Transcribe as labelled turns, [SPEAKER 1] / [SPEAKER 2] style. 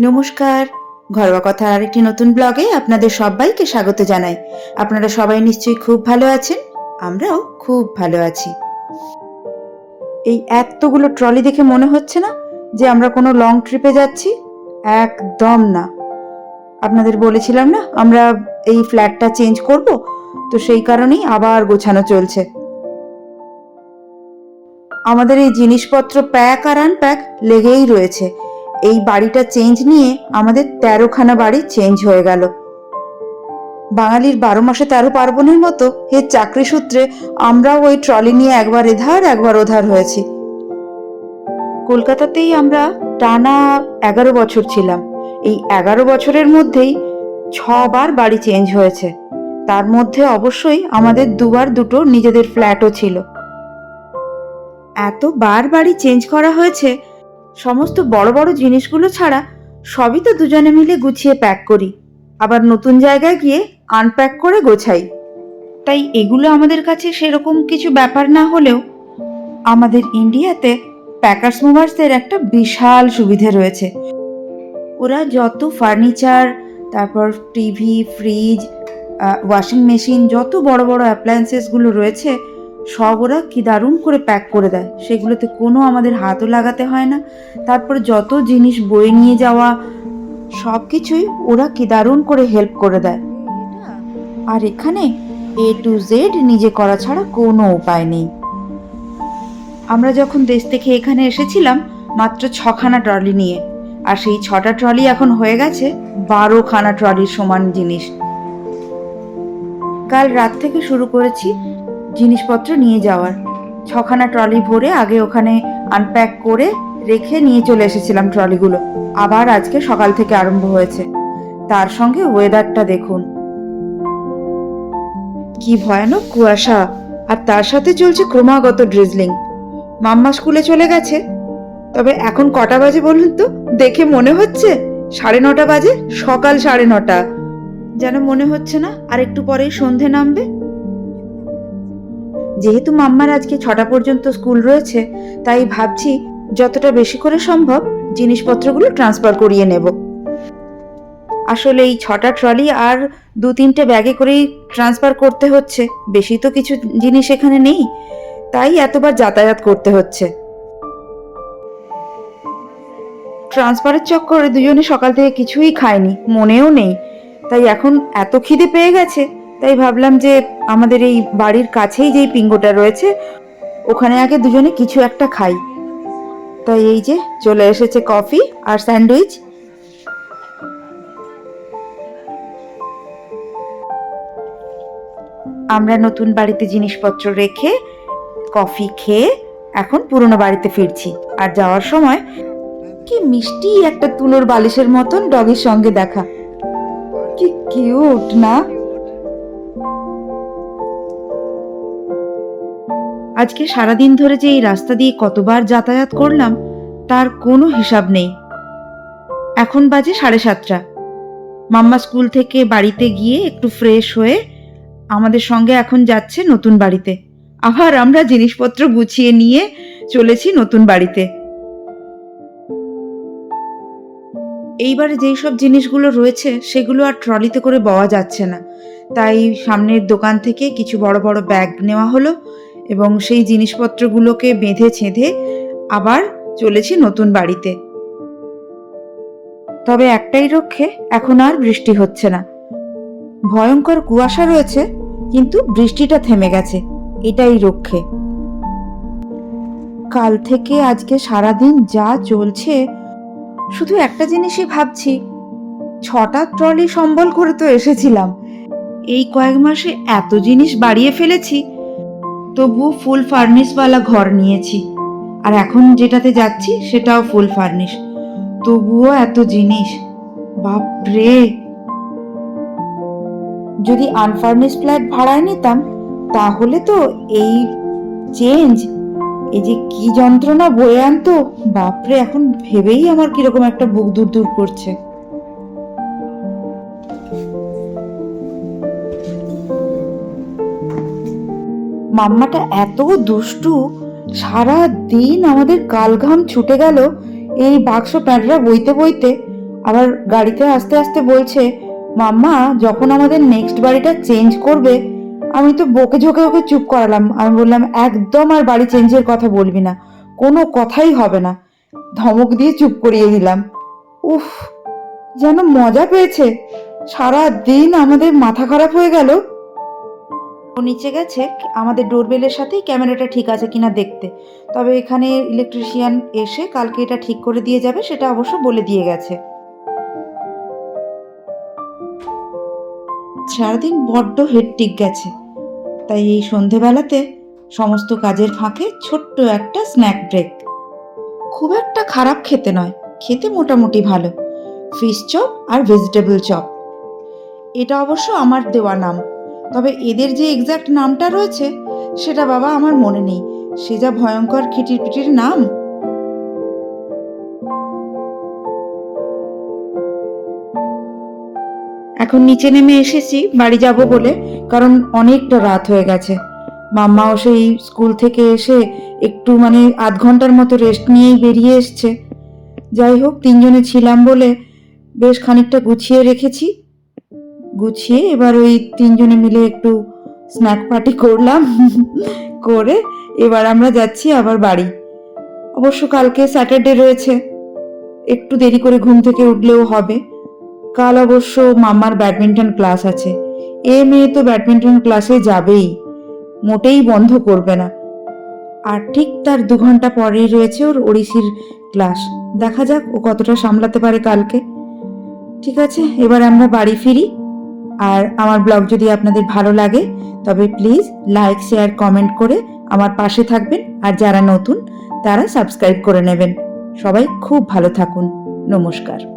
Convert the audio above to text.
[SPEAKER 1] নমস্কার। ঘরোয়া কথার আরেকটি নতুন ব্লগে আপনাদের সবাইকে স্বাগত জানাই। আপনারা সবাই নিশ্চয়ই খুব ভালো আছেন, আমরাও খুব ভালো আছি। এই এতগুলো ট্রলি দেখে মনে হচ্ছে না যে আমরা কোনো লং ট্রিপে যাচ্ছি? একদম না। আপনাদের বলেছিলাম না, আমরা এই ফ্ল্যাটটা চেঞ্জ করব, তো সেই কারণেই আবার গোছানো চলছে। আমাদের এই জিনিসপত্র প্যাক আর আনপ্যাক লেগেই রয়েছে। এই বাড়িটা চেঞ্জ নিয়ে আমাদের তেরোখানা বাড়ি চেঞ্জ হয়ে গেল। বাঙালির বারো মাসে তেরো পার্বণের মতো এর চাকরি সূত্রে আমরাও ওই ট্রলি নিয়ে একবার এধার, একবার ওধার হয়েছি। কলকাতাতেই আমরা টানা এগারো বছর ছিলাম। এই এগারো বছরের মধ্যেই ছবার বাড়ি চেঞ্জ হয়েছে। তার মধ্যে অবশ্যই আমাদের দুবার দুটো নিজেদের ফ্ল্যাটও ছিল। এতবার বাড়ি চেঞ্জ করা হয়েছে সমস্ত বড় বড় জিনিসগুলো ছাড়া সবই তো দুজনে মিলে গুছিয়ে প্যাক করি। আবার নতুন জায়গায় গিয়ে আনপ্যাক করে গোছাই। তাই এগুলো আমাদের কাছে সেরকম কিছু ব্যাপার না হলেও আমাদের ইন্ডিয়াতে প্যাকার্স মুভার্সদের একটা বিশাল সুবিধে রয়েছে। ওরা যত ফার্নিচার তারপর টিভি ফ্রিজ ওয়াশিং মেশিন যত বড় বড় অ্যাপ্লায়েন্সেসগুলো রয়েছে সব ওরা কি দারুণ করে প্যাক করে দেয়। সেগুলোতে কোনো আমাদের হাতও লাগাতে হয় না। তারপর যত জিনিস বয়ে নিয়ে যাওয়া সব কিছুই ওরা কি দারুণ করে হেল্প করে দেয়। আর এখানে এ টু জেড নিজে করা ছাড়া কোনো উপায় নেই। আমরা যখন দেশ থেকে এখানে এসেছিলাম, মাত্র ছখানা ট্রলি নিয়ে। আর সেই ছটা ট্রলি এখন হয়ে গেছে বারোখানা ট্রলির সমান জিনিস। কাল রাত থেকে শুরু করেছি জিনিসপত্র নিয়ে যাওয়ার। ছখানা ট্রলি ভরে আগে ওখানে আনপ্যাক করে রেখে নিয়ে চলে এসেছিলাম ট্রলিগুলো। আবার আজকে সকাল থেকে আরম্ভ হয়েছে। তার সঙ্গে ওয়েদারটা দেখুন। কি ভয়ানক কুয়াশা। আর তার সাথে চলছে ক্রমাগত ড্রিজলিং মাম্মা স্কুলে চলে গেছে। তবে এখন কটা বাজে বলুন তো? দেখে মনে হচ্ছে সাড়ে নটা বাজে, সকাল সাড়ে নটা। যেন মনে হচ্ছে না, আর একটু পরেই সন্ধে নামবে। যেহেতু মাম্মার আজকে ছটা পর্যন্ত স্কুল রয়েছে, তাই ভাবছি যতটা বেশি করে সম্ভব জিনিসপত্রগুলো ট্রান্সফার করিয়ে নেব। আসলে এই ছটা ট্রলি আর দু তিনটে ব্যাগে করেই ট্রান্সফার করতে হচ্ছে, বেশি তো কিছু জিনিস এখানে নেই, তাই এতবার যাতায়াত করতে হচ্ছে। ট্রান্সফারের চক্করে দুজনে সকাল থেকে কিছুই খায়নি, মনেও নেই, তাই এখন এত খিদে পেয়ে গেছে তাই ভাবলাম যে আমাদের এই বাড়ির কাছেই যেই পিঙ্গোটা রয়েছে, ওখানে আগে দুজনে কিছু একটা খাই। তাই এই যে চলে এসেছে কফি আর স্যান্ডউইচ। আমরা নতুন বাড়িতে জিনিসপত্র রেখে কফি খেয়ে এখন পুরনো বাড়িতে ফিরছি। আর যাওয়ার সময় কি মিষ্টি একটা তুলোর বালিশের মতন ডগের সঙ্গে দেখা। কি কিউট, না? আজকে সারাদিন ধরে যে এই রাস্তা দিয়ে কতবার যাতায়াত করলাম, তার কোনো হিসাব নেই। এখন বাজে সাড়ে সাতটা। মাম্মা স্কুল থেকে বাড়িতে গিয়ে একটু ফ্রেশ হয়ে আমাদের সঙ্গে এখন যাচ্ছে নতুন বাড়িতে। আবার আমরা জিনিসপত্র গুছিয়ে নিয়ে চলেছি নতুন বাড়িতে। এইবারে যেই সব জিনিসগুলো রয়েছে, সেগুলো আর ট্রলিতে করে বওয়া যাচ্ছে না। তাই সামনের দোকান থেকে কিছু বড় বড় ব্যাগ নেওয়া হলো। এবং সেই জিনিসপত্রগুলোকে বেঁধে ছেঁধে আবার চলেছি নতুন বাড়িতে। তবে একটাই রক্ষে এখন আর বৃষ্টি হচ্ছে না। ভয়ঙ্কর কুয়াশা রয়েছে, কিন্তু বৃষ্টিটা থেমে গেছে, এটাই রক্ষে। কাল থেকে আজকে সারাদিন যা চলছে, শুধু একটা জিনিসই ভাবছি, ছটা ট্রলি সম্বল করে তো এসেছিলাম। এই কয়েক মাসে এত জিনিস বাড়িয়ে ফেলেছি তবুও ফুল ফার্নিশওয়ালা ঘর নিয়েছি। আর এখন যেটাতে যাচ্ছি, সেটাও ফুল ফার্নিশ তবুও এত জিনিস। বাপরে! যদি আনফার্নিশ ফ্ল্যাট ভাড়ায় নিতাম, তাহলে তো এই চেঞ্জ এই যে কি যন্ত্রণা বয়ে আনতো, বাপরে! এখন ভেবেই আমার কীরকম একটা বুক দূর দূর করছে। মাম্মাটা এত দুষ্টু সারা দিন আমাদের কালঘাম ছুটে গেল এই বাক্স প্যাডরা বইতে বইতে। আবার গাড়িতে আস্তে আস্তে বলছে, মাম্মা, যখন আমাদের নেক্সট বাড়িটা চেঞ্জ করবে, আমি তো বকে ঝোঁকে ওকে চুপ করালাম। আমি বললাম, একদম আর বাড়ি চেঞ্জের কথা বলবি না, কোনো কথাই হবে না। ধমক দিয়ে চুপ করিয়ে দিলাম। উফ, যেন মজা পেয়েছে। সারা দিন আমাদের মাথা খারাপ হয়ে গেল। ও নিচে গেছে, আমাদের ডোরবেলের সাথেই ক্যামেরাটা ঠিক আছে কিনা দেখতে। তবে এখানে ইলেকট্রিশিয়ান এসে কালকে এটা ঠিক করে দিয়ে যাবে, সেটা অবশ্য বলে দিয়ে গেছে। সারাদিন বড্ড হেডটিক গেছে। তাই এই সন্ধেবেলাতে সমস্ত কাজের ফাঁকে ছোট্ট একটা স্ন্যাক ব্রেক খুব একটা খারাপ খেতে নয়, খেতে মোটামুটি ভালো। ফিশ চপ আর ভেজিটেবল চপ এটা অবশ্য আমার দেওয়া নাম। তবে এদের যে এক্সাক্ট নামটা রয়েছে, সেটা বাবা আমার মনে নেই। সে যা ভয়ঙ্কর খিটির পিটির নাম। এখন নিচে নেমে এসেছি, বাড়ি যাব বলে, কারণ অনেকটা রাত হয়ে গেছে। মাম্মাও সেই স্কুল থেকে এসে একটু মানে আধ ঘণ্টার মতো রেস্ট নিয়েই বেরিয়ে এসছে। যাই হোক, তিনজনে ছিলাম বলে বেশ খানিকটা গুছিয়ে রেখেছি। গুছিয়ে এবার ওই তিনজনে মিলে একটু স্ন্যাক পার্টি করলাম। করে এবার আমরা যাচ্ছি আবার বাড়ি। অবশ্য কালকে স্যাটারডে রয়েছে। একটু দেরি করে ঘুম থেকে উঠলেও হবে। কাল অবশ্য মামার ব্যাডমিন্টন ক্লাস আছে। এ মেয়ে তো ব্যাডমিন্টন ক্লাসে যাবেই। মোটেই বন্ধ করবে না। আর ঠিক তার দু ঘণ্টা পরেই রয়েছে ওর ওড়িশির ক্লাস। দেখা যাক ও কতটা সামলাতে পারে কালকে। ঠিক আছে, এবার আমরা বাড়ি ফিরি। আর আমার ব্লগ যদি আপনাদের ভালো লাগে, তবে প্লিজ লাইক শেয়ার কমেন্ট করে আমার পাশে থাকবেন। আর যারা নতুন, তারা সাবস্ক্রাইব করে নেবেন। সবাই খুব ভালো থাকুন। নমস্কার।